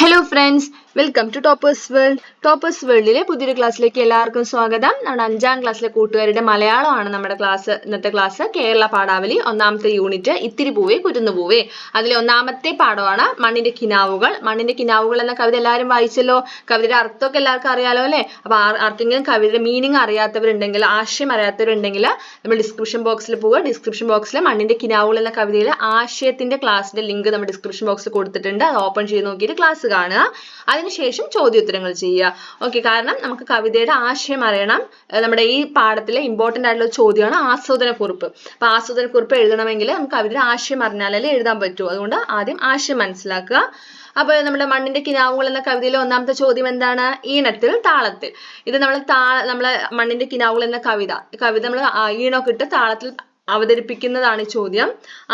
Hello friends, welcome to toppers world toppers വേൾഡിലെ പുതിയൊരു ക്ലാസ്സിലേക്ക് എല്ലാവർക്കും സ്വാഗതം. നമ്മുടെ അഞ്ചാം ക്ലാസ്സിലെ കൂട്ടുകാരുടെ മലയാളമാണ് നമ്മുടെ ക്ലാസ് ഇന്നത്തെ ക്ലാസ് കേരള പാഠാവലി ഒന്നാമത്തെ യൂണിറ്റ് ഇത്തിരി പൂവേ കുരുന്നു പൂവേ. അതിലെ ഒന്നാമത്തെ പാഠമാണ് മണ്ണിന്റെ കിനാവുകൾ. മണ്ണിന്റെ കിനാവുകൾ എന്ന കവിത എല്ലാവരും വായിച്ചല്ലോ? കവിതയുടെ അർത്ഥമൊക്കെ എല്ലാവർക്കും അറിയാലോ അല്ലേ? അപ്പൊ ആർ- ആർക്കെങ്കിലും കവിതയുടെ മീനിങ് അറിയാത്തവരുണ്ടെങ്കിൽ ആശയം അറിയാത്തവരുണ്ടെങ്കിൽ നമ്മൾ ഡിസ്ക്രിപ്ഷൻ ബോക്സിൽ പോവുക. ഡിസ്ക്രിപ്ഷൻ ബോക്സിൽ മണ്ണിന്റെ കിനാവുകൾ എന്ന കവിതയിലെ ആശയത്തിന്റെ ക്ലാസ്സിന്റെ ലിങ്ക് നമ്മൾ ഡിസ്ക്രിപ്ഷൻ ബോക്സിൽ കൊടുത്തിട്ടുണ്ട്. അത് ഓപ്പൺ ചെയ്ത് നോക്കിയിട്ട് ക്ലാസ് കാണുക. അതിനുശേഷം ചോദ്യോത്തരങ്ങൾ ചെയ്യുക. ഓക്കെ കാരണം നമുക്ക് കവിതയുടെ ആശയം അറിയണം. നമ്മുടെ ഈ പാഠത്തിലെ ഇമ്പോർട്ടന്റ് ആയിട്ടുള്ള ചോദ്യമാണ് ആസ്വാദന കുറിപ്പ്. അപ്പൊ ആസ്വാദന കുറിപ്പ് എഴുതണമെങ്കിൽ നമുക്ക് കവിതയുടെ ആശയം അറിഞ്ഞാലല്ലേ എഴുതാൻ പറ്റൂ. അതുകൊണ്ട് ആദ്യം ആശയം മനസ്സിലാക്കുക. അപ്പൊ നമ്മുടെ മണ്ണിന്റെ കിനാവുകൾ എന്ന കവിതയിലെ ഒന്നാമത്തെ ചോദ്യം എന്താണ്? ഈണത്തിൽ താളത്തിൽ. ഇത് നമ്മൾ താ നമ്മളെ മണ്ണിന്റെ കിനാവുകൾ എന്ന കവിത. കവിത നമ്മൾ ഈണൊക്കെ ഇട്ട് താളത്തിൽ അവതരിപ്പിക്കുന്നതാണ് ചോദ്യം.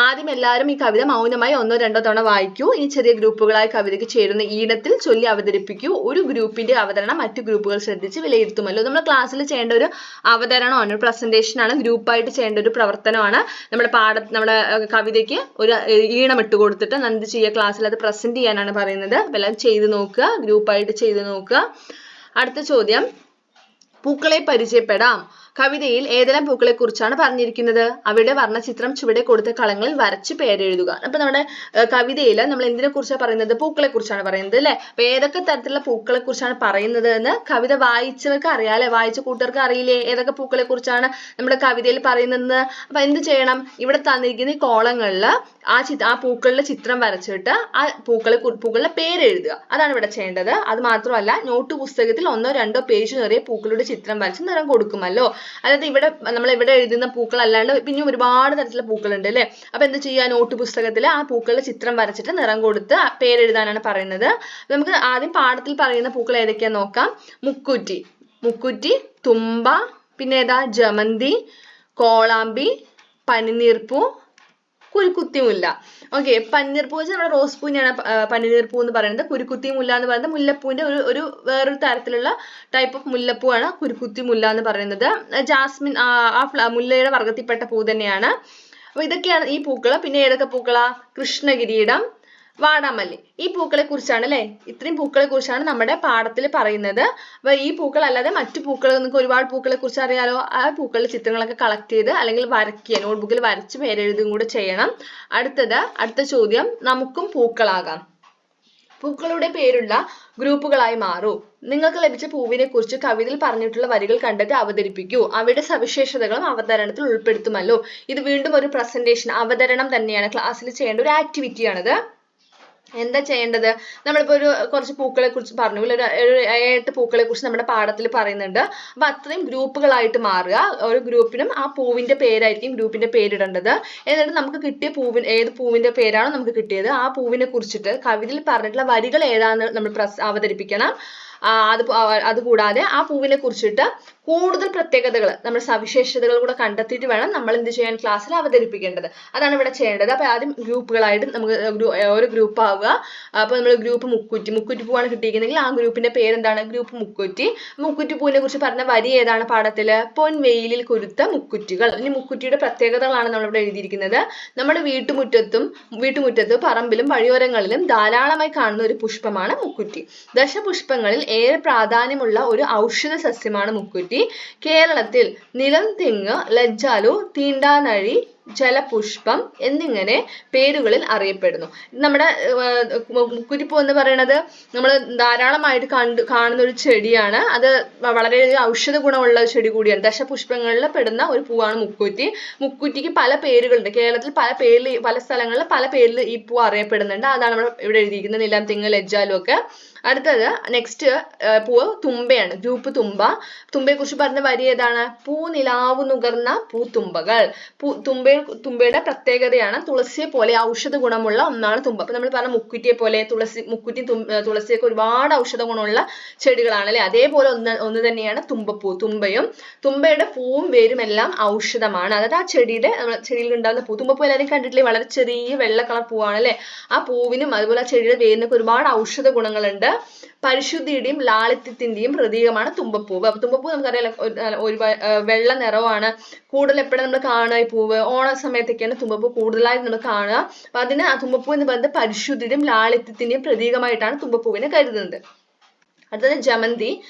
ആദ്യം എല്ലാവരും ഈ കവിത മൗനമായി ഒന്നോ രണ്ടോ തവണ വായിക്കൂ. ഈ ചെറിയ ഗ്രൂപ്പുകളായി കവിതയ്ക്ക് ചേരുന്ന ഈണത്തിൽ ചൊല്ലി അവതരിപ്പിക്കൂ. ഒരു ഗ്രൂപ്പിന്റെ അവതരണം മറ്റു ഗ്രൂപ്പുകൾ ശ്രദ്ധിച്ച് വിലയിരുത്തുമല്ലോ. നമ്മൾ ക്ലാസ്സിൽ ചെയ്യേണ്ട ഒരു അവതരണമാണ് ഒരു പ്രസന്റേഷൻ ആണ്. ഗ്രൂപ്പായിട്ട് ചെയ്യേണ്ട ഒരു പ്രവർത്തനമാണ്. നമ്മുടെ പാഠ നമ്മുടെ കവിതയ്ക്ക് ഒരു ഈണം ഇട്ട് കൊടുത്തിട്ട് എന്ത് ചെയ്യുക ക്ലാസ്സിൽ അത് പ്രസന്റ് ചെയ്യാനാണ് പറയുന്നത്. എല്ലാവരും ചെയ്ത് നോക്കുക. ഗ്രൂപ്പായിട്ട് ചെയ്ത് നോക്കുക. അടുത്ത ചോദ്യം. പൂക്കളെ പരിചയപ്പെടാം. കവിതയിൽ ഏതെല്ലാം പൂക്കളെ കുറിച്ചാണ് പറഞ്ഞിരിക്കുന്നത്? അവയുടെ വർണചിത്രം ചുവടെ കൊടുത്ത കളങ്ങളിൽ വരച്ച് പേരെഴുതുക. അപ്പൊ നമ്മുടെ കവിതയിൽ നമ്മൾ എന്തിനെ കുറിച്ചാണ് പറയുന്നത്? പൂക്കളെ കുറിച്ചാണ് പറയുന്നത് അല്ലെ? അപ്പൊ ഏതൊക്കെ തരത്തിലുള്ള പൂക്കളെ കുറിച്ചാണ് പറയുന്നത് എന്ന് കവിത വായിച്ചവർക്ക് അറിയാലേ വായിച്ച കൂട്ടുകാർക്ക് അറിയില്ലേ? ഏതൊക്കെ പൂക്കളെ കുറിച്ചാണ് നമ്മുടെ കവിതയിൽ പറയുന്നത് അപ്പൊ എന്ത് ചെയ്യണം? ഇവിടെ തന്നിരിക്കുന്ന ഈ കോളങ്ങളിൽ ആ ചി ആ പൂക്കളുടെ ചിത്രം വരച്ചിട്ട് ആ പൂക്കളെ പൂക്കളുടെ പേരെഴുതുക. അതാണ് ഇവിടെ ചെയ്യേണ്ടത്. അത് മാത്രമല്ല നോട്ട് പുസ്തകത്തിൽ ഒന്നോ രണ്ടോ പേജ് നിറയെ പൂക്കളുടെ ചിത്രം വരച്ച് നിറം കൊടുക്കുമല്ലോ. അതായത് ഇവിടെ നമ്മൾ ഇവിടെ എഴുതുന്ന പൂക്കൾ അല്ലാണ്ട് പിന്നെ ഒരുപാട് തരത്തിലുള്ള പൂക്കളുണ്ട് അല്ലേ? അപ്പൊ എന്ത് ചെയ്യുക? നോട്ട് പുസ്തകത്തിൽ ആ പൂക്കളുടെ ചിത്രം വരച്ചിട്ട് നിറം കൊടുത്ത് പേര് പേരെഴുതാനാണ് പറയുന്നത്. നമുക്ക് ആദ്യം പാഠത്തിൽ പറയുന്ന പൂക്കൾ ഏതൊക്കെയാന്ന് നോക്കാം. മുക്കുറ്റി. മുക്കുറ്റി തുമ്പ പിന്നെ ഏതാ? ജമന്തി കോളാമ്പി പനിനീർപ്പൂ കുരുക്കുത്തി മുല്ല ഓക്കെ പന്നീർപ്പൂ വെച്ചാൽ നമ്മുടെ റോസ് പൂവിനെയാണ് പനിനീർപ്പൂ എന്ന് പറയുന്നത്. കുരുക്കുത്തി മുല്ല എന്ന് പറയുന്നത് മുല്ലപ്പൂവിന്റെ ഒരു ഒരു വേറൊരു തരത്തിലുള്ള ടൈപ്പ് ഓഫ് മുല്ലപ്പൂവാണ് കുരുക്കുത്തി മുല്ല എന്ന് പറയുന്നത്. ജാസ്മിൻ ആ മുല്ലയുടെ വർഗത്തിൽപ്പെട്ട പൂ തന്നെയാണ്. അപ്പൊ ഇതൊക്കെയാണ് ഈ പൂക്കൾ പിന്നെ ഏതൊക്കെ പൂക്കളാ? കൃഷ്ണകിരീടം വാടാമല്ലി. ഈ പൂക്കളെ കുറിച്ചാണ് അല്ലെ ഇത്രയും പൂക്കളെ കുറിച്ചാണ് നമ്മുടെ പാഠത്തിൽ പറയുന്നത്. അപ്പൊ ഈ പൂക്കൾ അല്ലാതെ മറ്റു പൂക്കൾ നിങ്ങൾക്ക് ഒരുപാട് പൂക്കളെ കുറിച്ച് അറിയാലോ. ആ പൂക്കളുടെ ചിത്രങ്ങളൊക്കെ കളക്ട് ചെയ്ത് അല്ലെങ്കിൽ വരയ്ക്കുക നോട്ട്ബുക്കിൽ വരച്ച് പേരെഴുതുകയും കൂടെ ചെയ്യണം. അടുത്തത് അടുത്ത ചോദ്യം നമുക്കും പൂക്കളാകാം. പൂക്കളുടെ പേരുള്ള ഗ്രൂപ്പുകളായി മാറൂ. നിങ്ങൾക്ക് ലഭിച്ച പൂവിനെ കുറിച്ച് കവിതയിൽ പറഞ്ഞിട്ടുള്ള വരികൾ കണ്ടിട്ട് അവതരിപ്പിക്കൂ. അവയുടെ സവിശേഷതകളും അവതരണത്തിൽ ഉൾപ്പെടുത്തുമല്ലോ. ഇത് വീണ്ടും ഒരു പ്രസന്റേഷൻ അവതരണം തന്നെയാണ്. ക്ലാസ്സിൽ ചെയ്യേണ്ട ഒരു ആക്ടിവിറ്റി ആണിത്. എന്താ ചെയ്യേണ്ടത്? നമ്മളിപ്പോ ഒരു കുറച്ച് പൂക്കളെ കുറിച്ച് പറഞ്ഞു. ഒരു ഏഴെട്ട് പൂക്കളെ കുറിച്ച് നമ്മുടെ പാഠത്തിൽ പറയുന്നുണ്ട്. അപ്പൊ അത്രയും ഗ്രൂപ്പുകളായിട്ട് മാറുക. ഓരോ ഗ്രൂപ്പിനും ആ പൂവിന്റെ പേരായിരിക്കും ഗ്രൂപ്പിന്റെ പേരിടേണ്ടത്. എന്നിട്ട് നമുക്ക് കിട്ടിയ പൂവിന് ഏത് പൂവിന്റെ പേരാണോ നമുക്ക് കിട്ടിയത്. ആ പൂവിനെ കുറിച്ചിട്ട് കവിതയിൽ പറഞ്ഞിട്ടുള്ള വരികൾ ഏതാണെന്ന് നമ്മൾ പ്രസ് അവതരിപ്പിക്കണം. അത് അതുകൂടാതെ ആ പൂവിനെ കുറിച്ചിട്ട് കൂടുതൽ പ്രത്യേകതകൾ നമ്മുടെ സവിശേഷതകൾ കൂടെ കണ്ടെത്തിയിട്ട് വേണം നമ്മൾ എന്ത് ചെയ്യാൻ ക്ലാസ്സിൽ അവതരിപ്പിക്കേണ്ടത്. അതാണ് ഇവിടെ ചെയ്യേണ്ടത്. അപ്പൊ ആദ്യം ഗ്രൂപ്പുകളായിട്ട് നമുക്ക് ഒരു ഗ്രൂപ്പ് ആവുക അപ്പൊ നമ്മൾ ഗ്രൂപ്പ് മുക്കുറ്റി മുക്കുറ്റി പൂവാണ് കിട്ടിയിരിക്കുന്നെങ്കിൽ ആ ഗ്രൂപ്പിന്റെ പേരെന്താണ്? ഗ്രൂപ്പ് മുക്കുറ്റി. മുക്കുറ്റി പൂവിനെ കുറിച്ച് പറഞ്ഞ വരി ഏതാണ് പാഠത്തിൽ? പൊൻവെയിലിൽ കുരുത്ത മുക്കുറ്റികൾ. ഇനി മുക്കുറ്റിയുടെ പ്രത്യേകതകളാണ് നമ്മളിവിടെ എഴുതിയിരിക്കുന്നത്. നമ്മുടെ വീട്ടുമുറ്റത്തും വീട്ടുമുറ്റത്ത് പറമ്പിലും വഴിയോരങ്ങളിലും ധാരാളമായി കാണുന്ന ഒരു പുഷ്പമാണ് മുക്കുറ്റി. ദശപുഷ്പങ്ങളിൽ ഏറെ പ്രാധാന്യമുള്ള ഒരു ഔഷധ സസ്യമാണ് മുക്കുറ്റി. കേരളത്തിൽ നിലം തെങ്ങ് ലജ്ജാലു തീണ്ടാനഴി ജലപുഷ്പം എന്നിങ്ങനെ പേരുകളിൽ അറിയപ്പെടുന്നു. നമ്മുടെ മുക്കുറ്റിപ്പൂ എന്ന് പറയുന്നത് നമ്മൾ ധാരാളമായിട്ട് കണ്ടു കാണുന്ന ഒരു ചെടിയാണ്. അത് വളരെയധികം ഔഷധ ഗുണമുള്ള ചെടി കൂടിയാണ്. ദശപുഷ്പങ്ങളിൽ പെടുന്ന ഒരു പൂവാണ് മുക്കുറ്റി. മുക്കുറ്റിക്ക് പല പേരുകളുണ്ട്. കേരളത്തിൽ പല പേരിൽ പല സ്ഥലങ്ങളിൽ പല പേരിൽ ഈ പൂ അറിയപ്പെടുന്നുണ്ട്. അതാണ് നമ്മൾ ഇവിടെ എഴുതിയിരിക്കുന്നത്. നിലം തിങ്ങൽ എജ്ജാലും ഒക്കെ. അടുത്തത് നെക്സ്റ്റ് പൂവ് തുമ്പയാണ്. ഗ്രൂപ്പ് തുമ്പ. തുമ്പയെ കുറിച്ച് പറഞ്ഞ വരി ഏതാണ്? പൂ നിലാവ് നുകർന്ന പൂത്തുമ്പകൾ. പൂ തുമ്പ തുമ്പയുടെ പ്രത്യേകതയാണ് തുളസിയെ പോലെ ഔഷധ ഗുണമുള്ള ഒന്നാണ് തുമ്പ. അപ്പൊ നമ്മൾ പറഞ്ഞ മുക്കുറ്റിയെ പോലെ തുളസി മുക്കുറ്റി തുളസിയൊക്കെ ഒരുപാട് ഔഷധ ഗുണമുള്ള ചെടികളാണ് അല്ലെ? അതേപോലെ ഒന്ന് ഒന്ന് തന്നെയാണ് തുമ്പപ്പൂ. തുമ്പയും തുമ്പയുടെ പൂവും വേരും എല്ലാം ഔഷധമാണ്. അതായത് ആ ചെടിയുടെ ചെടിയിൽ ഉണ്ടാകുന്ന പൂ. തുമ്പപ്പൂ എല്ലാവരും കണ്ടിട്ടില്ലേ? വളരെ ചെറിയ വെള്ള കളർ പൂവാണ് അല്ലെ? ആ പൂവിനും അതുപോലെ ആ ചെടിയുടെ വേരിനൊക്കെ ഒരുപാട് ഔഷധ ഗുണങ്ങളുണ്ട്. പരിശുദ്ധിയുടെയും ലാളിത്യത്തിന്റെയും പ്രതീകമാണ് തുമ്പപ്പൂവ്. അപ്പൊ തുമ്പപ്പൂ നമുക്കറിയാലോ ഒരു നല്ല ഒരു വ- ആ, വെള്ള നിറമാണ് കൂടുതൽ എപ്പോഴും നമ്മൾ കാണുക ഈ പൂവ്. ഓണ സമയത്തൊക്കെയാണ് തുമ്പപ്പൂ കൂടുതലായി നമ്മൾ കാണുക. അപ്പൊ അതിന് തുമ്പപ്പൂ എന്ന് പറയുന്നത് പരിശുദ്ധിയുടെയും ലാളിത്യത്തിന്റെയും പ്രതീകമായിട്ടാണ് തുമ്പപ്പൂവിനെ കരുതുന്നത്. അടുത്തത് ജമന്തി.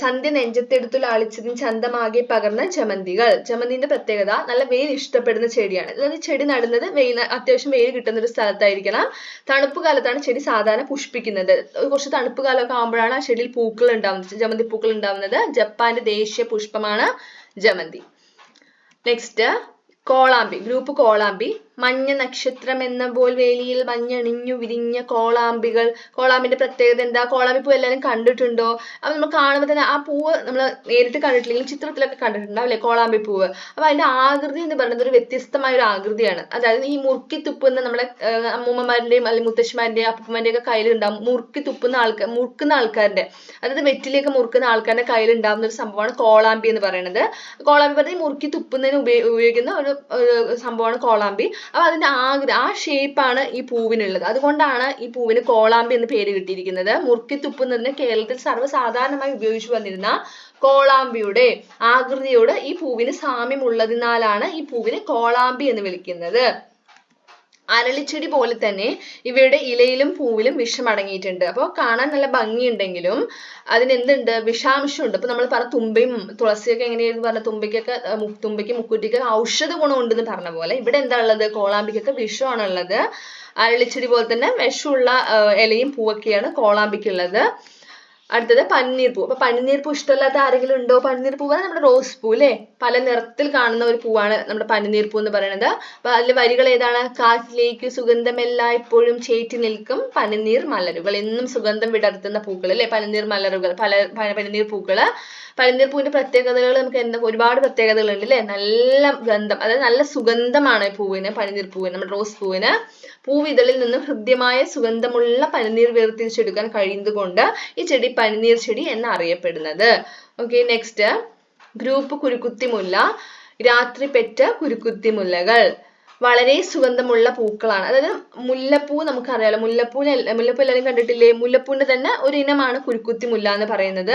സന്ധ്യ നെഞ്ചത്തെടുത്തു ലാളിച്ചതിന് ചന്തമാകെ പകർന്ന ജമന്തികൾ ജമന്തിന്റെ പ്രത്യേകത നല്ല വെയിൽ ഇഷ്ടപ്പെടുന്ന ചെടിയാണ്. അതായത് ചെടി നടുന്നത് വെയിൽ അത്യാവശ്യം വെയിൽ കിട്ടുന്ന ഒരു സ്ഥലത്തായിരിക്കണം. തണുപ്പ് കാലത്താണ് ചെടി സാധാരണ പുഷ്പിക്കുന്നത്. കുറച്ച് തണുപ്പ് കാലമൊക്കെ ആകുമ്പോഴാണ് ആ ചെടിയിൽ പൂക്കൾ ഉണ്ടാവുന്നത്. ജമന്തി പൂക്കൾ ഉണ്ടാവുന്നത് ജപ്പാന്റെ ദേശീയ പുഷ്പമാണ് ജമന്തി നെക്സ്റ്റ് കോളാമ്പി. ഗ്രൂപ്പ് കോളാമ്പി. മഞ്ഞ നക്ഷത്രം എന്ന പോൽ വേലിയിൽ മഞ്ഞണിഞ്ഞു വിരിഞ്ഞ കോളാമ്പികൾ. കോളാമ്പിന്റെ പ്രത്യേകത എന്താ? കോളാമ്പി പൂ എല്ലാവരും കണ്ടിട്ടുണ്ടോ? അപ്പൊ നമ്മൾ കാണുമ്പോൾ തന്നെ ആ പൂവ് നമ്മൾ നേരിട്ട് കണ്ടിട്ടില്ലെങ്കിൽ ചിത്രത്തിലൊക്കെ കണ്ടിട്ടുണ്ടാവും അല്ലെ? കോളാമ്പി പൂവ്. അപ്പൊ അതിന്റെ ആകൃതി എന്ന് പറയുന്നത് ഒരു വ്യത്യസ്തമായ ഒരു ആകൃതിയാണ്. അതായത് ഈ മുറുക്കി തുപ്പുന്ന നമ്മുടെ അമ്മൂമ്മമാരുടെയും അല്ലെങ്കിൽ മുത്തശ്ശിമാരുടെയും അപ്പൂമ്മന്റെയും ഒക്കെ കയ്യിലുണ്ടാവും മുറുക്കി തുപ്പുന്ന ആൾക്കാർ മുറുക്കുന്ന ആൾക്കാരുടെ. അതായത് വെറ്റിലേക്ക് മുറുക്കുന്ന ആൾക്കാരുടെ കയ്യിൽ ഉണ്ടാവുന്ന ഒരു സംഭവമാണ് കോളാമ്പി എന്ന് പറയുന്നത്. കോളാമ്പി പറഞ്ഞാൽ മുറുക്കി തുപ്പുന്നതിന് ഉപയോഗിക്കുന്ന ഒരു സംഭവമാണ് കോളാമ്പി. അപ്പൊ അതിന്റെ ആകൃതി ആ ഷേപ്പ് ആണ് ഈ പൂവിനുള്ളത്. അതുകൊണ്ടാണ് ഈ പൂവിന് കോളാമ്പി എന്ന് പേര് കിട്ടിയിരിക്കുന്നത്. മുറുക്കി തുപ്പുന്നതിന് കേരളത്തിൽ സർവസാധാരണമായി ഉപയോഗിച്ചു വന്നിരുന്ന കോളാമ്പിയുടെ ആകൃതിയോട് ഈ പൂവിന് സാമ്യമുള്ളതിനാലാണ് ഈ പൂവിനെ കോളാമ്പി എന്ന് വിളിക്കുന്നത്. അരളിച്ചെടി പോലെ തന്നെ ഇവയുടെ ഇലയിലും പൂവിലും വിഷം അടങ്ങിയിട്ടുണ്ട്. അപ്പോൾ കാണാൻ നല്ല ഭംഗിയുണ്ടെങ്കിലും അതിന് എന്തുണ്ട് വിഷാംശമുണ്ട്. അപ്പൊ നമ്മൾ പറഞ്ഞ തുമ്പയും തുളസിയൊക്കെ എങ്ങനെയായിരുന്നു പറഞ്ഞ തുമ്പയ്ക്കൊക്കെ തുമ്പയ്ക്ക് മുക്കുറ്റിക്ക് ഔഷധ ഗുണം ഉണ്ടെന്ന് പറഞ്ഞ പോലെ ഇവിടെ എന്താ ഉള്ളത്? കോളാമ്പിക്കൊക്കെ വിഷമാണുള്ളത് അരളിച്ചെടി പോലെ തന്നെ വിഷമുള്ള ഇലയും പൂവൊക്കെയാണ് കോളാമ്പിക്കുള്ളത്. അടുത്തത് പനിനീർ പൂ. അപ്പൊ പനിനീർ പൂ ഇഷ്ടമല്ലാത്ത ആരെങ്കിലും ഉണ്ടോ? പനിനീർ പൂവാണ് നമ്മുടെ റോസ് പൂ അല്ലേ? പല നിറത്തിൽ കാണുന്ന ഒരു പൂവാണ് നമ്മുടെ പനിനീർ പൂ എന്ന് പറയുന്നത്. അപ്പൊ അതിലെ വരികൾ ഏതാണ്? കാറ്റിലേക്ക് സുഗന്ധമെല്ലായ്പ്പോഴും ചേറ്റി നിൽക്കും പനിനീർ മലരുകൾ. എന്നും സുഗന്ധം വിടർത്തുന്ന പൂക്കൾ അല്ലെ? പനിനീർ മലരുകൾ പല പനിനീർ പൂക്കൾ പനിനീർ പൂവിന്റെ പ്രത്യേകതകൾ നമുക്ക് എന്താ ഒരുപാട് പ്രത്യേകതകൾ ഉണ്ട് അല്ലെ? നല്ല ഗന്ധം അതായത് നല്ല സുഗന്ധമാണ് പൂവിന് പനിനീർ പൂവിന് നമ്മുടെ റോസ് പൂവിന്. പൂവിതളിൽ നിന്നും ഹൃദ്യമായ സുഗന്ധമുള്ള പനിനീർ വേർതിരിച്ചെടുക്കാൻ കഴിയുന്നത് കൊണ്ട് ഈ ചെടി പനിനീർ ചെടി എന്നറിയപ്പെടുന്നത്. ഓക്കെ നെക്സ്റ്റ് ഗ്രൂപ്പ് കുരുക്കുത്തിമുല്ല. രാത്രി പെറ്റ കുരുക്കുത്തിമുല്ലകൾ. വളരെ സുഗന്ധമുള്ള പൂക്കളാണ്. അതായത് മുല്ലപ്പൂ നമുക്കറിയാലോ. മുല്ലപ്പൂവിനെ മുല്ലപ്പൂ എല്ലാവരും കണ്ടിട്ടില്ലേ? മുല്ലപ്പൂവിന്റെ തന്നെ ഒരു ഇനമാണ് കുരുക്കുത്തി മുല്ല എന്ന് പറയുന്നത്.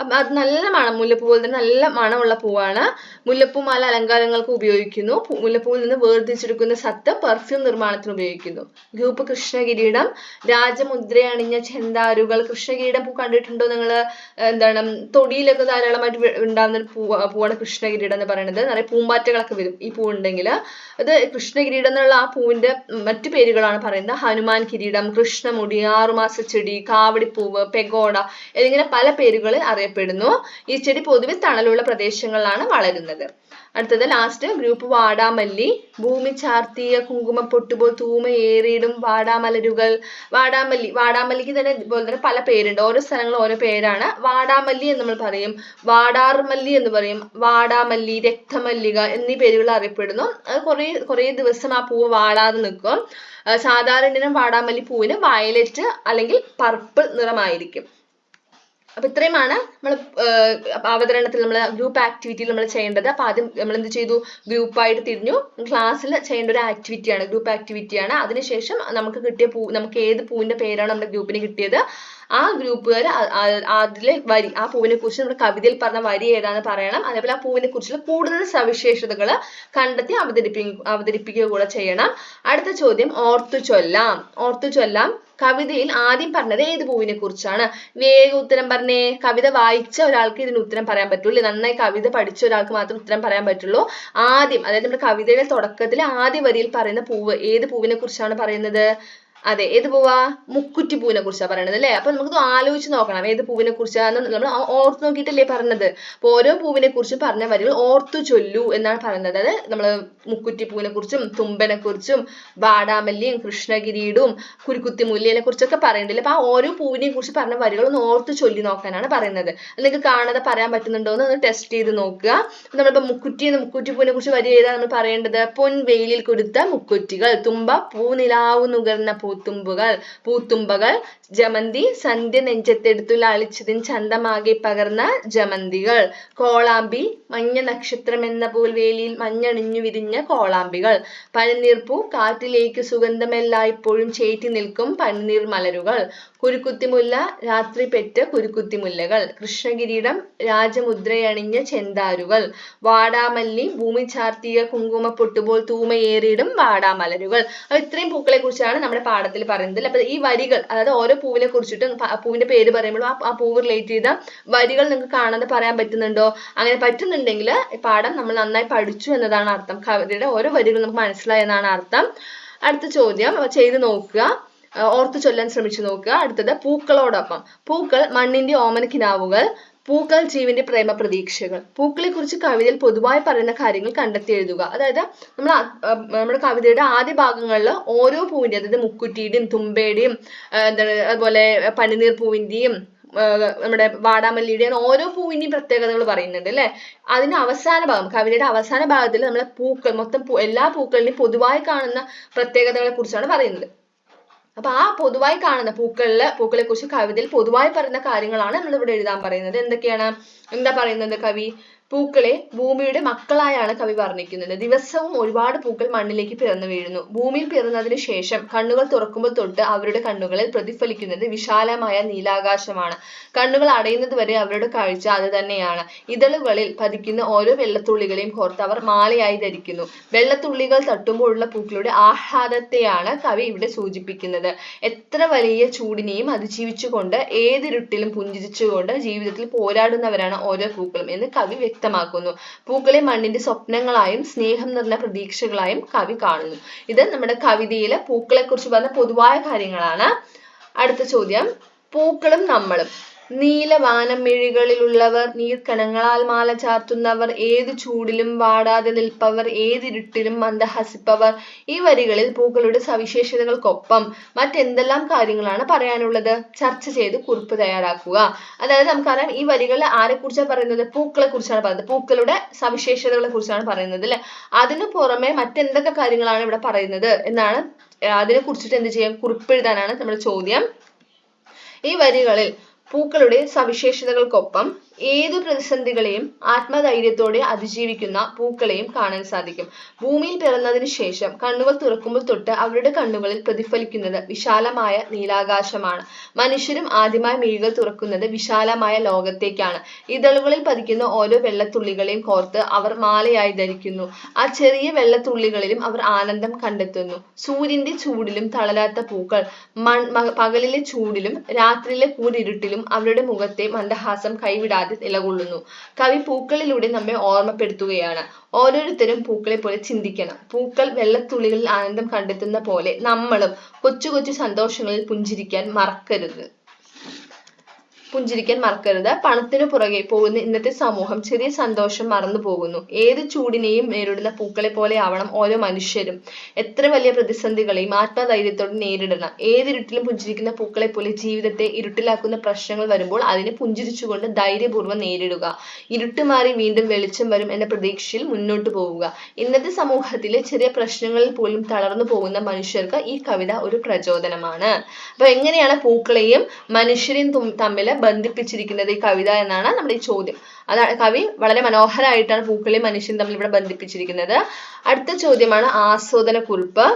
അപ്പം അത് നല്ല മണം മുല്ലപ്പൂ പോലെ തന്നെ നല്ല മണമുള്ള പൂവാണ്. മുല്ലപ്പൂ മാല അലങ്കാരങ്ങൾക്ക് ഉപയോഗിക്കുന്നു. മുല്ലപ്പൂവിൽ നിന്ന് വേർതിരിച്ചെടുക്കുന്ന സത്ത് പെർഫ്യൂം നിർമ്മാണത്തിന് ഉപയോഗിക്കുന്നു. ഗ്രൂപ്പ് കൃഷ്ണകിരീടം രാജമുദ്രയണിഞ്ഞ ചെന്താരുകൾ കൃഷ്ണകിരീടം പൂ കണ്ടിട്ടുണ്ടോ നിങ്ങൾ എന്താണ് തൊടിയിലൊക്കെ ധാരാളമായിട്ട് ഉണ്ടാകുന്ന ഒരു പൂ പൂവാണ് കൃഷ്ണകിരീടം എന്ന് പറയുന്നത്. നിറയെ പൂമ്പാറ്റകളൊക്കെ വരും ഈ പൂ ഉണ്ടെങ്കിൽ അത് കൃഷ്ണകിരീടം എന്നുള്ള ആ പൂവിന്റെ മറ്റു പേരുകളാണ് പറയുന്നത്. ഹനുമാൻ കിരീടം കൃഷ്ണമുടി ആറുമാസ ചെടി കാവടിപ്പൂവ് പെഗോഡ എന്നിങ്ങനെ പല പേരുകളിൽ അറിയപ്പെടുന്നു. ഈ ചെടി പൊതുവെ തണലുള്ള പ്രദേശങ്ങളിലാണ് വളരുന്നത്. അടുത്തത് ലാസ്റ്റ് ഗ്രൂപ്പ് വാടാമല്ലി. ഭൂമി ചാർത്തിയ കുങ്കുമ പൊട്ടുപോൽ തൂമ ഏറിയിടും വാടാമലരുകൾ വാടാമല്ലി വാടാമല്ലിക്ക് തന്നെ ഇതുപോലെ തന്നെ പല പേരുണ്ട്. ഓരോ സ്ഥലങ്ങളും ഓരോ പേരാണ്. വാടാമല്ലി എന്ന് നമ്മൾ പറയും. വാടാർമല്ലി എന്ന് പറയും. വാടാമല്ലി രക്തമല്ലിക എന്നീ പേരുകൾ അറിയപ്പെടുന്നു. അത് കുറേ കുറേ ദിവസം ആ പൂവ് വാടാതെ നിൽക്കും. സാധാരണ വാടാമല്ലി പൂവിന് വയലറ്റ് അല്ലെങ്കിൽ പർപ്പിൾ നിറമായിരിക്കും. അപ്പൊ ഇത്രയുമാണ് നമ്മൾ അവതരണത്തിൽ നമ്മൾ ഗ്രൂപ്പ് ആക്ടിവിറ്റിയിൽ നമ്മൾ ചെയ്യേണ്ടത്. അപ്പൊ ആദ്യം നമ്മൾ എന്ത് ചെയ്തു ഗ്രൂപ്പായിട്ട് തിരിഞ്ഞു. ക്ലാസ്സിൽ ചെയ്യേണ്ട ഒരു ആക്ടിവിറ്റിയാണ് ഗ്രൂപ്പ് ആക്ടിവിറ്റിയാണ് അതിനുശേഷം നമുക്ക് കിട്ടിയ പൂ നമുക്ക് ഏത് പൂവിന്റെ പേരാണ് നമ്മുടെ ഗ്രൂപ്പിന് കിട്ടിയത്? ആ ഗ്രൂപ്പുകാർ അതിലെ വരി ആ പൂവിനെ കുറിച്ച് നമ്മുടെ കവിതയിൽ പറഞ്ഞ വരി ഏതാന്ന് പറയണം. അതേപോലെ ആ പൂവിനെ കുറിച്ചുള്ള കൂടുതൽ സവിശേഷതകൾ കണ്ടെത്തി അവതരിപ്പി അവതരിപ്പിക്കുക കൂടെ ചെയ്യണം. അടുത്ത ചോദ്യം ഓർത്തു ചൊല്ലാം. ഓർത്തു ചൊല്ലാം കവിതയിൽ ആദ്യം പറഞ്ഞത് ഏത് പൂവിനെ കുറിച്ചാണ്? വേഗം ഉത്തരം പറഞ്ഞേ. കവിത വായിച്ച ഒരാൾക്ക് ഇതിന് ഉത്തരം പറയാൻ പറ്റുള്ളൂ. നന്നായി കവിത പഠിച്ച ഒരാൾക്ക് മാത്രം ഉത്തരം പറയാൻ പറ്റുള്ളൂ. ആദ്യം അതായത് നമ്മുടെ കവിതയുടെ തുടക്കത്തിൽ ആദ്യ വരിയിൽ പറയുന്ന പൂവ് ഏത് പൂവിനെ കുറിച്ചാണ് പറയുന്നത്? അതെ ഏത് പൂവാ? മുക്കുറ്റി പൂവിനെ കുറിച്ചാണ് പറയണത് അല്ലേ? അപ്പൊ നമുക്ക് ആലോചിച്ച് നോക്കണം. ഏത് പൂവിനെ കുറിച്ചാണ് നമ്മൾ ഓർത്ത് നോക്കിയിട്ടല്ലേ പറഞ്ഞത്. അപ്പൊ ഓരോ പൂവിനെ കുറിച്ചും പറഞ്ഞ വരികൾ ഓർത്തു ചൊല്ലു എന്നാണ് പറയുന്നത്. അതായത് നമ്മൾ മുക്കുറ്റി പൂവിനെ കുറിച്ചും തുമ്പനെ കുറിച്ചും വാടാമല്ലിയും കൃഷ്ണഗിരിയുടും കുരുക്കുത്തി മുല്ലിനെ കുറിച്ചൊക്കെ പറയുന്നുണ്ടല്ലേ അപ്പൊ ആ ഓരോ പൂവിനെ കുറിച്ച് പറഞ്ഞ വരികൾ ഒന്ന് ഓർത്ത് ചൊല്ലി നോക്കാനാണ് പറയുന്നത്. നിങ്ങൾക്ക് കാണാതെ പറയാൻ പറ്റുന്നുണ്ടോ? എന്ന് ഒന്ന് ടെസ്റ്റ് ചെയ്ത് നോക്കുക. നമ്മളിപ്പോ മുക്കുറ്റി എന്ന മുക്കുറ്റി പൂവിനെ കുറിച്ച് വരി ഏതാ നമ്മൾ പറയേണ്ടത്? പൊൻവെയിലിൽ കൊടുത്ത മുക്കുറ്റികൾ. തുമ്പ പൂ പൂനിലാവു നുകർന്ന പൂത്തുമ്പുകൾ പൂത്തുമ്പകൾ ജമന്തി സന്ധ്യ നെഞ്ചത്തെടുത്തു ലാളിച്ചതിൻ ചന്തമാകെ പകർന്ന ജമന്തികൾ. കോളാമ്പി മഞ്ഞ നക്ഷത്രം എന്ന പൂൽവേലിയിൽ മഞ്ഞണിഞ്ഞു വിരിഞ്ഞ കോളാമ്പികൾ. പനിനീർപ്പൂ കാറ്റിലേക്ക് സുഗന്ധമെല്ലായ്പ്പോഴും ചേറ്റി നിൽക്കും പനിനീർ മലരുകൾ. കുരുക്കുത്തിമുല്ല രാത്രി പെറ്റ കുരുക്കുത്തിമുല്ലകൾ. കൃഷ്ണകിരീടം രാജമുദ്രയണിഞ്ഞ ചെന്താരുകൾ. വാടാമല്ലി ഭൂമി ചാർത്തിയ കുങ്കുമ പൊട്ടുപോൽ തൂമയേറിയിടും വാടാമലരുകൾ. അപ്പൊ ഇത്രയും പൂക്കളെ കുറിച്ചാണ് നമ്മുടെ പാഠത്തിൽ പറയുന്നത്. അപ്പൊ ഈ വരികൾ അതായത് ഓരോ പൂവിനെ കുറിച്ചിട്ട് പൂവിന്റെ പേര് പറയുമ്പോൾ ആ പൂവ് റിലേറ്റ് ചെയ്ത വരികൾ നിങ്ങൾക്ക് കാണാതെ പറയാൻ പറ്റുന്നുണ്ടോ? അങ്ങനെ പറ്റുന്നുണ്ടെങ്കിൽ പാഠം നമ്മൾ നന്നായി പഠിച്ചു എന്നതാണ് അർത്ഥം. കവിതയുടെ ഓരോ വരികളും നമുക്ക് മനസ്സിലായി എന്നാണ് അർത്ഥം. അടുത്ത ചോദ്യം ചെയ്ത് നോക്കുക. ഓർത്തു ചൊല്ലാൻ ശ്രമിച്ചു നോക്കുക. അടുത്തത് പൂക്കളോടൊപ്പം. പൂക്കൾ മണ്ണിന്റെ ഓമനക്കിനാവുകൾ. പൂക്കൾ ജീവന്റെ പ്രേമ പ്രതീക്ഷകൾ. പൂക്കളെ കുറിച്ച് കവിതയിൽ പൊതുവായി പറയുന്ന കാര്യങ്ങൾ കണ്ടെത്തി എഴുതുക. അതായത് നമ്മൾ നമ്മുടെ കവിതയുടെ ആദ്യ ഭാഗങ്ങളിൽ ഓരോ പൂവിന്റെ അതായത് മുക്കുറ്റിയുടെയും തുമ്പയുടെയും എന്താണ് അതുപോലെ പനിനീർ പൂവിന്റെയും നമ്മുടെ വാടാമല്ലിയുടെയും ഓരോ പൂവിന്റെയും പ്രത്യേകതകൾ പറയുന്നുണ്ട് അല്ലെ? അതിന് അവസാന ഭാഗം കവിതയുടെ അവസാന ഭാഗത്തിൽ നമ്മളെ പൂക്കൾ മൊത്തം എല്ലാ പൂക്കളിനെയും പൊതുവായി കാണുന്ന പ്രത്യേകതകളെ കുറിച്ചാണ് പറയുന്നത്. അപ്പൊ ആ പൊതുവായി കാണുന്ന പൂക്കളിൽ പൂക്കളെ കുറിച്ച് കവിതയിൽ പൊതുവായി പറയുന്ന കാര്യങ്ങളാണ് നമ്മൾ ഇവിടെ എഴുതാൻ പറയുന്നത്. എന്തൊക്കെയാണ്? എന്താ പറയുന്നത് കവി? പൂക്കളെ ഭൂമിയുടെ മക്കളായാണ് കവി വർണിക്കുന്നത്. ദിവസവും ഒരുപാട് പൂക്കൾ മണ്ണിലേക്ക് പിറന്നു വീഴുന്നു. ഭൂമിയിൽ പിറന്നതിന് ശേഷം കണ്ണുകൾ തുറക്കുമ്പോൾ തൊട്ട് അവരുടെ കണ്ണുകളിൽ പ്രതിഫലിക്കുന്നത് വിശാലമായ നീലാകാശമാണ്. കണ്ണുകൾ അടയുന്നത് വരെ അവരുടെ കാഴ്ച അത് തന്നെയാണ്. ഇതളുകളിൽ പതിക്കുന്ന ഓരോ വെള്ളത്തുള്ളികളെയും കോർത്ത് അവർ മാലയായി ധരിക്കുന്നു. വെള്ളത്തുള്ളികൾ തട്ടുമ്പോഴുള്ള പൂക്കളുടെ ആഹ്ലാദത്തെയാണ് കവി ഇവിടെ സൂചിപ്പിക്കുന്നത്. എത്ര വലിയ ചൂടിനെയും അതിജീവിച്ചുകൊണ്ട് ഏതിരുട്ടിലും പുഞ്ചിരിച്ചുകൊണ്ട് ജീവിതത്തിൽ പോരാടുന്നവരാണ് ഓരോ പൂക്കളും എന്ന് കവി വ്യക്തമാക്കുന്നു. പൂക്കളെ മണ്ണിന്റെ സ്വപ്നങ്ങളായും സ്നേഹം നിറഞ്ഞ പ്രതീക്ഷകളായും കവി കാണുന്നു. ഇത് നമ്മുടെ കവിതയിലെ പൂക്കളെ കുറിച്ച് പറഞ്ഞ പൊതുവായ കാര്യങ്ങളാണ്. അടുത്ത ചോദ്യം. പൂക്കളും നമ്മളും. നീലവാനമിഴികളിലുള്ളവർ നീർക്കണങ്ങളാൽ മാല ചാർത്തുന്നവർ ഏതു ചൂടിലും വാടാതെ നിൽപ്പവർ ഏതിരുട്ടിലും മന്ദഹസിപ്പവർ. ഈ വരികളിൽ പൂക്കളുടെ സവിശേഷതകൾക്കൊപ്പം മറ്റെന്തെല്ലാം കാര്യങ്ങളാണ് പറയാനുള്ളത്? ചർച്ച ചെയ്ത് കുറിപ്പ് തയ്യാറാക്കുക. അതായത് നമുക്കറിയാം ഈ വരികളിൽ ആരെക്കുറിച്ചാണ് പറയുന്നത്? പൂക്കളെ കുറിച്ചാണ് പറയുന്നത്. പൂക്കളുടെ സവിശേഷതകളെ കുറിച്ചാണ് പറയുന്നത് അല്ലെ? അതിനു പുറമെ മറ്റെന്തൊക്കെ കാര്യങ്ങളാണ് ഇവിടെ പറയുന്നത് എന്നാണ് അതിനെ കുറിച്ചിട്ട് എന്ത് ചെയ്യാം? കുറിപ്പെഴുതാനാണ് നമ്മുടെ ചോദ്യം. ഈ വരികളിൽ പൂക്കളുടെ സവിശേഷതകൾക്കൊപ്പം ഏതു പ്രതിസന്ധികളെയും ആത്മധൈര്യത്തോടെ അതിജീവിക്കുന്ന പൂക്കളെയും കാണാൻ സാധിക്കും. ഭൂമിയിൽ പിറന്നതിന് ശേഷം കണ്ണുകൾ തുറക്കുമ്പോൾ തൊട്ട് അവരുടെ കണ്ണുകളിൽ പ്രതിഫലിക്കുന്നത് വിശാലമായ നീലാകാശമാണ്. മനുഷ്യരും ആദ്യമായി മീഴുകൾ തുറക്കുന്നത് വിശാലമായ ലോകത്തേക്കാണ്. ഇതളുകളിൽ പതിക്കുന്ന ഓരോ വെള്ളത്തുള്ളികളെയും കോർത്ത് അവർ മാലയായി ധരിക്കുന്നു. ആ ചെറിയ വെള്ളത്തുള്ളികളിലും അവർ ആനന്ദം കണ്ടെത്തുന്നു. സൂര്യന്റെ ചൂടിലും തളരാത്ത പൂക്കൾ മൺ പകലിലെ ചൂടിലും രാത്രിയിലെ കൂരിരുട്ടിലും അവരുടെ മുഖത്തെ മന്ദഹാസം കൈവിടാതെ നിലകൊള്ളുന്നു. കവി പൂക്കളിലൂടെ നമ്മെ ഓർമ്മപ്പെടുത്തുകയാണ്. ഓരോരുത്തരും പൂക്കളെ പോലെ ചിന്തിക്കണം. പൂക്കൾ വെള്ളത്തുള്ളികളിൽ ആനന്ദം കണ്ടെത്തുന്ന പോലെ നമ്മളും കൊച്ചു കൊച്ചു സന്തോഷങ്ങളിൽ പുഞ്ചിരിക്കാൻ മറക്കരുത്. പുഞ്ചിരിക്കാൻ മറക്കരുത്. പണത്തിനു പുറകെ പോകുന്ന ഇന്നത്തെ സമൂഹം ചെറിയ സന്തോഷം മറന്നു പോകുന്നു. ഏത് ചൂടിനെയും നേരിടുന്ന പൂക്കളെ പോലെ ആവണം ഓരോ മനുഷ്യരും. എത്ര വലിയ പ്രതിസന്ധികളെയും ആത്മധൈര്യത്തോടെ നേരിടണം. ഏതിരുട്ടിലും പുഞ്ചിരിക്കുന്ന പൂക്കളെ പോലെ ജീവിതത്തെ ഇരുട്ടിലാക്കുന്ന പ്രശ്നങ്ങൾ വരുമ്പോൾ അതിനെ പുഞ്ചിരിച്ചുകൊണ്ട് ധൈര്യപൂർവം നേരിടുക. ഇരുട്ട് മാറി വീണ്ടും വെളിച്ചം വരും എന്ന പ്രതീക്ഷയിൽ മുന്നോട്ട് പോവുക. ഇന്നത്തെ സമൂഹത്തിലെ ചെറിയ പ്രശ്നങ്ങളിൽ പോലും തളർന്നു പോകുന്ന മനുഷ്യർക്ക് ഈ കവിത ഒരു പ്രചോദനമാണ്. അപ്പൊ എങ്ങനെയാണ് പൂക്കളെയും മനുഷ്യരെയും തമ്മിൽ ബന്ധിപ്പിച്ചിരിക്കുന്നത് ഈ കവിത എന്നാണ് നമ്മുടെ ഈ ചോദ്യം. അതാണ് കവി വളരെ മനോഹരമായിട്ടാണ് പൂക്കളെയും മനുഷ്യനും തമ്മിൽ ഇവിടെ ബന്ധിപ്പിച്ചിരിക്കുന്നത്. അടുത്ത ചോദ്യമാണ് ആസ്വാദന കുറിപ്പ്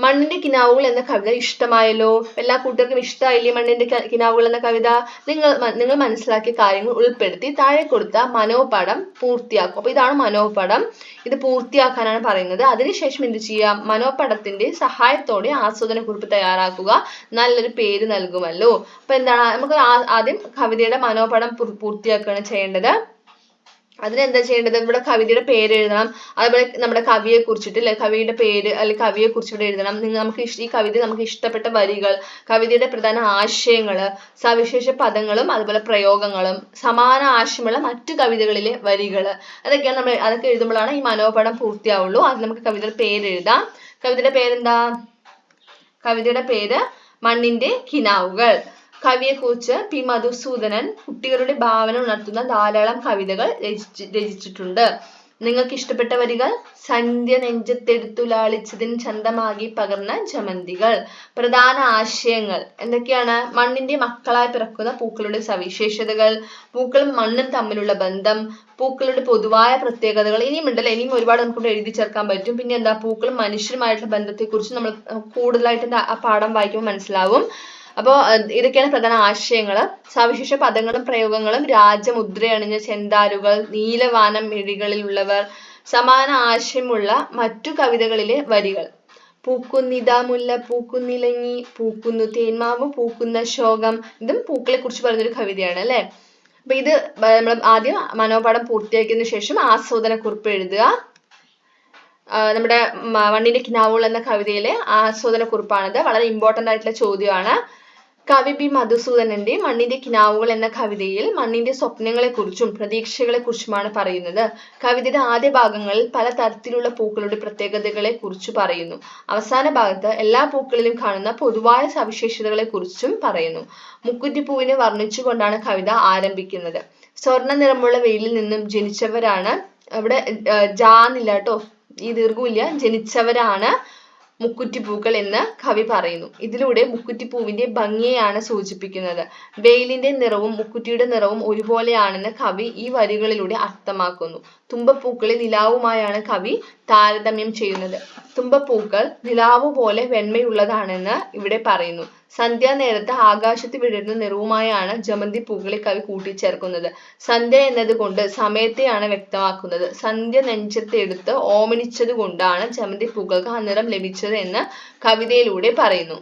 മണ്ണിന്റെ കിനാവുകൾ എന്ന കവിത ഇഷ്ടമായല്ലോ? എല്ലാ കൂട്ടർക്കും ഇഷ്ടമായില്ലേ മണ്ണിന്റെ കിനാവുകൾ എന്ന കവിത? നിങ്ങൾ നിങ്ങൾ മനസ്സിലാക്കിയ കാര്യങ്ങൾ ഉൾപ്പെടുത്തി താഴെ കൊടുത്ത മനോപാഠം പൂർത്തിയാക്കും. അപ്പൊ ഇതാണ് മനോപാഠം ഇത് പൂർത്തിയാക്കാനാണ് പറയുന്നത്. അതിനുശേഷം എന്ത് ചെയ്യാം മനോപടത്തിന്റെ സഹായത്തോടെ ആസ്വാദന കുറിപ്പ് തയ്യാറാക്കുക. നല്ലൊരു പേര് നൽകുമല്ലോ. അപ്പൊ എന്താണ്? നമുക്ക് ആദ്യം കവിതയുടെ മനോപടം പൂർ- പൂർത്തിയാക്കുകയാണ് ചെയ്യേണ്ടത്. അതിനെന്താ ചെയ്യേണ്ടത്? നമ്മുടെ കവിതയുടെ പേര് എഴുതണം. അതുപോലെ നമ്മുടെ കവിയെ കുറിച്ചിട്ട് അല്ലെ കവിയുടെ പേര് അല്ലെങ്കിൽ കവിയെ കുറിച്ചിട്ട് എഴുതണം. നിങ്ങൾ നമുക്ക് ഈ കവിത നമുക്ക് ഇഷ്ടപ്പെട്ട വരികൾ കവിതയുടെ പ്രധാന ആശയങ്ങൾ സവിശേഷ പദങ്ങളും അതുപോലെ പ്രയോഗങ്ങളും സമാന ആശയമുള്ള മറ്റു കവിതകളിലെ വരികൾ അതൊക്കെയാണ് നമ്മൾ അതൊക്കെ എഴുതുമ്പോഴാണ് ഈ മനോപടം പൂർത്തിയാവുള്ളൂ. അത് നമുക്ക് കവിതയുടെ പേര് എഴുതാം. കവിതയുടെ പേരെന്താ? കവിതയുടെ പേര് മണ്ണിന്റെ കിനാവുകൾ. കവിയെക്കുറിച്ച് പി. മധുസൂദനൻ കുട്ടികളുടെ ഭാവന ഉണർത്തുന്ന ധാരാളം കവിതകൾ രചിച്ച് രചിച്ചിട്ടുണ്ട്. നിങ്ങൾക്ക് ഇഷ്ടപ്പെട്ട വരികൾ സന്ധ്യ നെഞ്ചത്തെടുത്തു ലാളിച്ചതിൻ ചന്തമാകി പകർന്ന ജമന്തികൾ. പ്രധാന ആശയങ്ങൾ എന്തൊക്കെയാണ്? മണ്ണിന്റെ മക്കളായി പിറക്കുന്ന പൂക്കളുടെ സവിശേഷതകൾ പൂക്കളും മണ്ണും തമ്മിലുള്ള ബന്ധം പൂക്കളുടെ പൊതുവായ പ്രത്യേകതകൾ. ഇനിയും ഉണ്ടല്ലോ. ഇനിയും ഒരുപാട് നമുക്ക് എഴുതി ചേർക്കാൻ പറ്റും. പിന്നെ എന്താ? പൂക്കളും മനുഷ്യരുമായിട്ടുള്ള ബന്ധത്തെക്കുറിച്ച് നമ്മൾ കൂടുതലായിട്ട് ആ പാഠം വായിക്കുമ്പോൾ മനസ്സിലാവും. അപ്പോൾ ഇതൊക്കെയാണ് പ്രധാന ആശയങ്ങൾ സവിശേഷ പദങ്ങളും പ്രയോഗങ്ങളും രാജമുദ്രയണിഞ്ഞ ചെന്താരുകൾ നീലവാനം മിഴികളിലുള്ളവർ സമാന ആശയമുള്ള മറ്റു കവിതകളിലെ വരികൾ. പൂക്കുന്നിതാ മുല്ല പൂക്കുന്നിലങ്ങി പൂക്കുന്നു തേന്മാവ് പൂക്കുന്ന ശോകം ഇതും പൂക്കളെ കുറിച്ച് പറഞ്ഞൊരു കവിതയാണ് അല്ലെ? അപ്പൊ ഇത് നമ്മൾ ആദ്യം മനോപാഠം പൂർത്തിയാക്കിയതിനു ശേഷം ആസ്വാദന കുറിപ്പ് എഴുതുക നമ്മുടെ മണ്ണിന്റെ കിനാവുകൾ എന്ന കവിതയിലെ ആസ്വാദന കുറിപ്പാണിത് വളരെ ഇമ്പോർട്ടന്റ് ആയിട്ടുള്ള ചോദ്യമാണ്. കവി ബി മധുസൂദനന്റെ മണ്ണിന്റെ കിനാവുകൾ എന്ന കവിതയിൽ മണ്ണിന്റെ സ്വപ്നങ്ങളെക്കുറിച്ചും പ്രതീക്ഷകളെക്കുറിച്ചുമാണ് പറയുന്നത്. കവിതയുടെ ആദ്യ ഭാഗങ്ങളിൽ പല തരത്തിലുള്ള പൂക്കളുടെ പ്രത്യേകതകളെ കുറിച്ച് പറയുന്നു. അവസാന ഭാഗത്ത് എല്ലാ പൂക്കളിലും കാണുന്ന പൊതുവായ സവിശേഷതകളെ കുറിച്ചും പറയുന്നു. മുക്കുറ്റിപ്പൂവിനെ വർണിച്ചുകൊണ്ടാണ് കവിത ആരംഭിക്കുന്നത്. സ്വർണ നിറമുള്ള വെയിലിൽ നിന്നും ജനിച്ചവരാണ് അവിടെ ജാന്നില്ല കേട്ടോ. ഈ ദീർഘമില്ല ജനിച്ചവരാണ് മുക്കുറ്റിപ്പൂക്കൾ എന്ന് കവി പറയുന്നു. ഇതിലൂടെ മുക്കുറ്റിപ്പൂവിന്റെ ഭംഗിയെയാണ് സൂചിപ്പിക്കുന്നത്. വെയിലിന്റെ നിറവും മുക്കുറ്റിയുടെ നിറവും ഒരുപോലെയാണെന്ന് കവി ഈ വരികളിലൂടെ അർത്ഥമാക്കുന്നു. തുമ്പപ്പൂക്കളെ നിലാവുമായാണ് കവി താരതമ്യം ചെയ്യുന്നത്. തുമ്പപ്പൂക്കൾ നിലാവ് പോലെ വെണ്മയുള്ളതാണെന്ന് ഇവിടെ പറയുന്നു. സന്ധ്യാനേരത്ത് ആകാശത്ത് വിടരുന്ന നിറവുമായാണ് ജമന്തി പൂക്കളെ കവി കൂട്ടിച്ചേർക്കുന്നത്. സന്ധ്യ എന്നതുകൊണ്ട് സമയത്തെയാണ് വ്യക്തമാക്കുന്നത്. സന്ധ്യ നെഞ്ചത്തെടുത്ത് ഓമനിച്ചത് കൊണ്ടാണ് ജമന്തി പൂക്കൾക്ക് ആ നിറം ലഭിച്ചത് എന്ന് കവിതയിലൂടെ പറയുന്നു.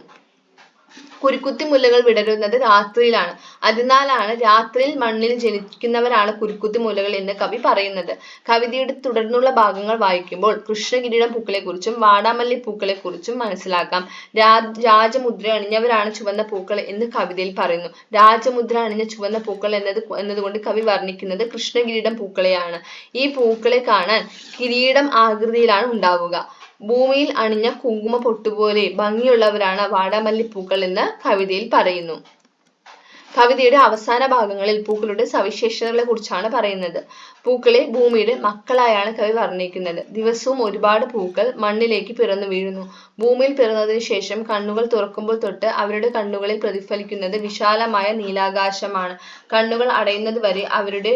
കുരുക്കുത്തി മുല്ലകൾ വിടരുന്നത് രാത്രിയിലാണ്. അതിനാലാണ് രാത്രിയിൽ മണ്ണിൽ ജനിക്കുന്നവരാണ് കുരുക്കുത്തി മുല്ലകൾ എന്ന് കവി പറയുന്നത്. കവിതയുടെ തുടർന്നുള്ള ഭാഗങ്ങൾ വായിക്കുമ്പോൾ കൃഷ്ണകിരീടം പൂക്കളെക്കുറിച്ചും വാടാമല്ലി പൂക്കളെക്കുറിച്ചും മനസ്സിലാക്കാം. രാജമുദ്ര അണിഞ്ഞവരാണ് ചുവന്ന പൂക്കൾ എന്ന് കവിതയിൽ പറയുന്നു. രാജമുദ്ര അണിഞ്ഞ ചുവന്ന പൂക്കൾ എന്നത് എന്നതുകൊണ്ട് കവി വർണിക്കുന്നത് കൃഷ്ണകിരീടം പൂക്കളെയാണ്. ഈ പൂക്കളെ കാണാൻ കിരീടം ആകൃതിയിലാണ് ഉണ്ടാവുക. ഭൂമിയിൽ അണിഞ്ഞ കുങ്കുമ പൊട്ടുപോലെ ഭംഗിയുള്ളവരാണ് വാടാമല്ലിപ്പൂക്കൾ എന്ന് കവിതയിൽ പറയുന്നു. കവിതയുടെ അവസാന ഭാഗങ്ങളിൽ പൂക്കളുടെ സവിശേഷതകളെ കുറിച്ചാണ് പറയുന്നത്. പൂക്കളെ ഭൂമിയുടെ മക്കളായാണ് കവി വർണിക്കുന്നത്. ദിവസവും ഒരുപാട് പൂക്കൾ മണ്ണിലേക്ക് പിറന്നു വീഴുന്നു. ഭൂമിയിൽ പിറന്നതിന് ശേഷം കണ്ണുകൾ തുറക്കുമ്പോൾ തൊട്ട് അവരുടെ കണ്ണുകളിൽ പ്രതിഫലിക്കുന്നത് വിശാലമായ നീലാകാശമാണ്. കണ്ണുകൾ അടയുന്നത് വരെ അവരുടെ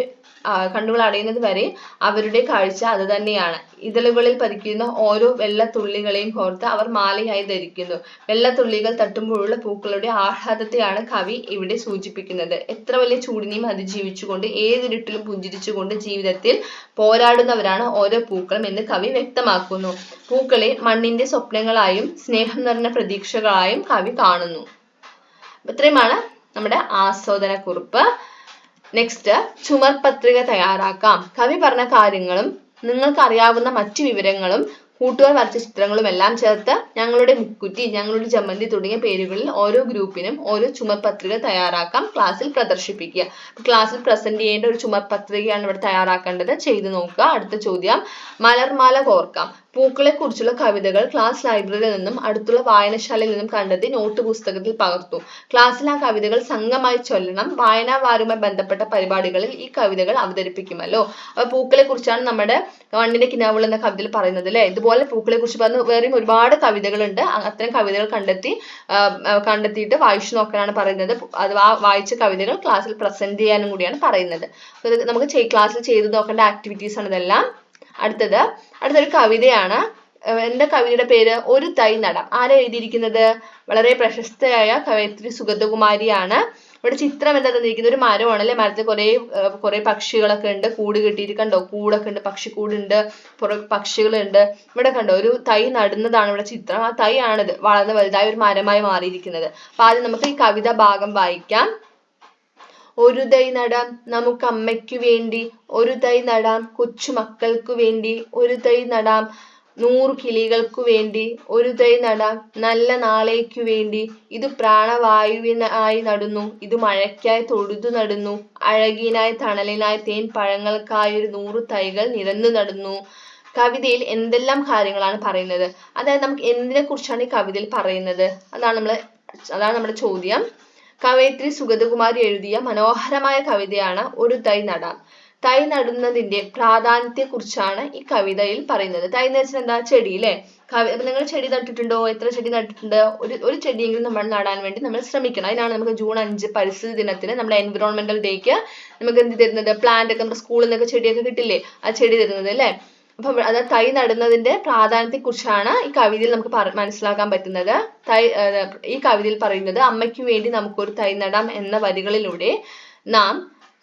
കണ്ണുകൾ അടയുന്നത് വരെ അവരുടെ കാഴ്ച അത് തന്നെയാണ്. ഇതളുകളിൽ പതിക്കുന്ന ഓരോ വെള്ളത്തുള്ളികളെയും കോർത്ത് അവർ മാലയായി ധരിക്കുന്നു. വെള്ളത്തുള്ളികൾ തട്ടുമ്പോഴുള്ള പൂക്കളുടെ ആഹ്ലാദത്തെയാണ് കവി ഇവിടെ സൂചിപ്പിക്കുന്നത്. എത്ര വലിയ ചൂടിനെയും അതിജീവിച്ചുകൊണ്ട് ഏതിരുട്ടിലും പുഞ്ചിരിച്ചുകൊണ്ട് ജീവിതത്തിൽ പോരാടുന്നവരാണ് ഓരോ പൂക്കളും എന്ന് കവി വ്യക്തമാക്കുന്നു. പൂക്കളെ മണ്ണിന്റെ സ്വപ്നങ്ങളായും സ്നേഹം നിറഞ്ഞ പ്രതീക്ഷകളായും കവി കാണുന്നു. ഇത്രയുമാണ് നമ്മുടെ ആസ്വാദനക്കുറിപ്പ്. നെക്സ്റ്റ് ചുമർ പത്രിക തയ്യാറാക്കാം. കവി പറഞ്ഞ കാര്യങ്ങളും നിങ്ങൾക്ക് അറിയാവുന്ന മറ്റു വിവരങ്ങളും കൂട്ടുകാർ വരച്ച ചിത്രങ്ങളും എല്ലാം ചേർത്ത് ഞങ്ങളുടെ മുക്കുറ്റി ഞങ്ങളുടെ ജമന്തി തുടങ്ങിയ പേരുകളിൽ ഓരോ ഗ്രൂപ്പിനും ഓരോ ചുമർ പത്രിക തയ്യാറാക്കാം ക്ലാസ്സിൽ പ്രദർശിപ്പിക്കുക. ക്ലാസ്സിൽ പ്രസന്റ് ചെയ്യേണ്ട ഒരു ചുമർ പത്രികയാണ് ഇവിടെ തയ്യാറാക്കേണ്ടത്. ചെയ്തു നോക്കുക. അടുത്ത ചോദ്യം മലർമാല കോർക്കാം. പൂക്കളെ കുറിച്ചുള്ള കവിതകൾ ക്ലാസ് ലൈബ്രറിയിൽ നിന്നും അടുത്തുള്ള വായനശാലയിൽ നിന്നും കണ്ടെത്തി നോട്ട് പുസ്തകത്തിൽ പകർത്തു. ക്ലാസ്സിൽ ആ കവിതകൾ സംഘമായി ചൊല്ലണം. വായനാവാരുമായി ബന്ധപ്പെട്ട പരിപാടികളിൽ ഈ കവിതകൾ അവതരിപ്പിക്കുമല്ലോ. അപ്പൊ പൂക്കളെ കുറിച്ചാണ് നമ്മുടെ മണ്ണിന്റെ കിനാവുകൾ എന്ന കവിതയിൽ പറയുന്നത് അല്ലെ? ഇതുപോലെ പൂക്കളെ കുറിച്ച് പറഞ്ഞ വേറെയും ഒരുപാട് കവിതകളുണ്ട്. അത്തരം കവിതകൾ കണ്ടെത്തി കണ്ടെത്തിയിട്ട് വായിച്ചു നോക്കാനാണ് പറയുന്നത്. അത് ആ വായിച്ച കവിതകൾ ക്ലാസ്സിൽ പ്രസന്റ് ചെയ്യാനും കൂടിയാണ് പറയുന്നത്. നമുക്ക് ക്ലാസ്സിൽ ചെയ്തു നോക്കേണ്ട ആക്ടിവിറ്റീസ് ആണ് ഇതെല്ലാം. അടുത്തത് അടുത്തൊരു കവിതയാണ്. എന്റെ കവിതയുടെ പേര്? ഒരു തൈ നടാം. ആരാ എഴുതിയിരിക്കുന്നത്? വളരെ പ്രശസ്തയായ കവയത്രി സുഗതകുമാരിയാണ് ഇവിടെ ചിത്രം എന്താ തന്നിരിക്കുന്നത്? ഒരു മരമാണ് അല്ലെ? മരത്തിൽ കുറെ കുറെ പക്ഷികളൊക്കെ ഉണ്ട്. കൂട് കെട്ടിയിട്ട് കണ്ടോ? കൂടൊക്കെ ഉണ്ട്. പക്ഷിക്കൂടുണ്ട്. പുറ പക്ഷികളുണ്ട്. ഇവിടെ കണ്ടോ? ഒരു തൈ നടുന്നതാണ് ഇവിടെ ചിത്രം. ആ തൈ ആണിത് വളർന്ന് വലുതായ ഒരു മരമായി മാറിയിരിക്കുന്നത്. അപ്പൊ ആദ്യം നമുക്ക് ഈ കവിത ഭാഗം വായിക്കാം. ഒരു തൈ നടാം നമുക്ക് അമ്മയ്ക്കു വേണ്ടി ഒരു തൈ നടാം കൊച്ചുമക്കൾക്കു വേണ്ടി ഒരു തൈ നടാം നൂറ് കിളികൾക്ക് വേണ്ടി ഒരു തൈ നടാം നല്ല നാളേക്കു വേണ്ടി. ഇത് പ്രാണവായുവിനായി നടുന്നു. ഇത് മഴയ്ക്കായി തൊഴുതു നടുന്നു. അഴകിനായി തണലിനായി തേൻ പഴങ്ങൾക്കായി ഒരു നൂറ് തൈകൾ നിരന്നു നടുന്നു. കവിതയിൽ എന്തെല്ലാം കാര്യങ്ങളാണ് പറയുന്നത്? അതായത് നമുക്ക് എന്തിനെ കുറിച്ചാണ് ഈ കവിതയിൽ പറയുന്നത്? അതാണ് നമ്മൾ അതാണ് നമ്മുടെ ചോദ്യം. കവയിത്രി സുഗതകുമാരി എഴുതിയ മനോഹരമായ കവിതയാണ് ഒരു തൈ നട തൈ നടുന്നതിന്റെ പ്രാധാന്യത്തെ കുറിച്ചാണ് ഈ കവിതയിൽ പറയുന്നത്. തൈ എന്ന് വെച്ചാൽ എന്താ? ചെടി അല്ലേ കവി നിങ്ങൾ ചെടി നട്ടിട്ടുണ്ടോ? എത്ര ചെടി നട്ടിട്ടുണ്ട്? ഒരു ഒരു ചെടിയെങ്കിലും നമ്മൾ നടാൻ വേണ്ടി നമ്മൾ ശ്രമിക്കണം. അതിനാണ് നമുക്ക് ജൂൺ അഞ്ച് പരിസ്ഥിതി ദിനത്തിന് നമ്മുടെ എൻവിറോൺമെന്റൽ ഡേക്ക് നമുക്ക് എന്ത് തരുന്നത്? പ്ലാന്റ് ഒക്കെ നമ്മുടെ സ്കൂളിൽ നിന്നൊക്കെ ചെടിയൊക്കെ കിട്ടില്ലേ? ആ ചെടി തരുന്നത് അല്ലേ അപ്പം അത് തൈ നടുന്നതിന്റെ പ്രാധാന്യത്തെ കുറിച്ചാണ് ഈ കവിതയിൽ നമുക്ക് മനസ്സിലാക്കാൻ പറ്റുന്നത്. തൈ ഈ കവിതയിൽ പറയുന്നത് അമ്മയ്ക്ക് വേണ്ടി നമുക്കൊരു തൈ നടാം എന്ന വരികളിലൂടെ നാം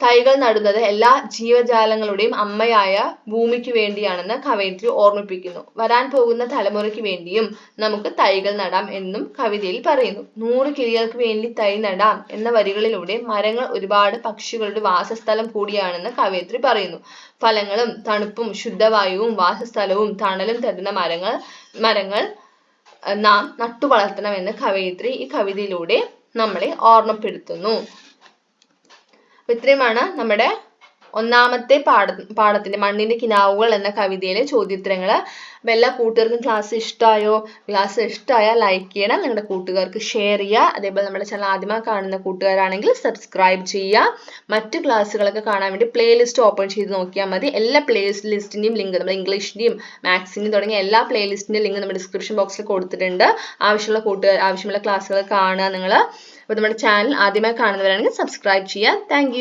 തൈകൾ നടുന്നത് എല്ലാ ജീവജാലങ്ങളുടെയും അമ്മയായ ഭൂമിക്ക് വേണ്ടിയാണെന്ന് കവയിത്രി ഓർമ്മിപ്പിക്കുന്നു. വരാൻ പോകുന്ന തലമുറയ്ക്ക് വേണ്ടിയും നമുക്ക് തൈകൾ നടാം എന്നും കവിതയിൽ പറയുന്നു. നൂറ് കിളികൾക്ക് വേണ്ടി തൈ നടാം എന്ന വരികളിലൂടെ മരങ്ങൾ ഒരുപാട് പക്ഷികളുടെ വാസസ്ഥലം കൂടിയാണെന്ന് കവയിത്രി പറയുന്നു. ഫലങ്ങളും തണുപ്പും ശുദ്ധവായുവും വാസസ്ഥലവും തണലും തരുന്ന മരങ്ങൾ മരങ്ങൾ നാം നട്ടു വളർത്തണമെന്ന് കവയിത്രി ഈ കവിതയിലൂടെ നമ്മളെ ഓർമ്മപ്പെടുത്തുന്നു. അപ്പൊ ഇത്രയുമാണ് നമ്മുടെ ഒന്നാമത്തെ പാഠ പാഠത്തിന്റെ മണ്ണിന്റെ കിനാവുകൾ എന്ന കവിതയിലെ ചോദ്യോത്തരങ്ങൾ അപ്പൊ എല്ലാ കൂട്ടുകാർക്കും ക്ലാസ് ഇഷ്ടമായോ ക്ലാസ് ഇഷ്ടമായാൽ ലൈക്ക് ചെയ്യണം. നിങ്ങളുടെ കൂട്ടുകാർക്ക് ഷെയർ ചെയ്യുക അതേപോലെ നമ്മുടെ ചാനൽ ആദ്യമായി കാണുന്ന കൂട്ടുകാരാണെങ്കിൽ സബ്സ്ക്രൈബ് ചെയ്യുക മറ്റു ക്ലാസ്സുകളൊക്കെ കാണാൻ വേണ്ടി പ്ലേലിസ്റ്റ് ഓപ്പൺ ചെയ്ത് നോക്കിയാൽ മതി. എല്ലാ പ്ലേ ലിസ്റ്റിന്റെയും ലിങ്ക് നമ്മുടെ ഇംഗ്ലീഷിന്റെയും മാത്സിന്റെയും തുടങ്ങിയ എല്ലാ പ്ലേലിസ്റ്റിന്റെ ലിങ്ക് നമ്മുടെ ഡിസ്ക്രിപ്ഷൻ ബോക്സിൽ കൊടുത്തിട്ടുണ്ട്. ആവശ്യമുള്ള കൂട്ടുകാർ ആവശ്യമുള്ള ക്ലാസ്സുകൾ കാണുക നിങ്ങൾ അപ്പോൾ നമ്മുടെ ചാനൽ ആദ്യമായി കാണുന്നവരാണെങ്കിൽ സബ്സ്ക്രൈബ് ചെയ്യുക. താങ്ക്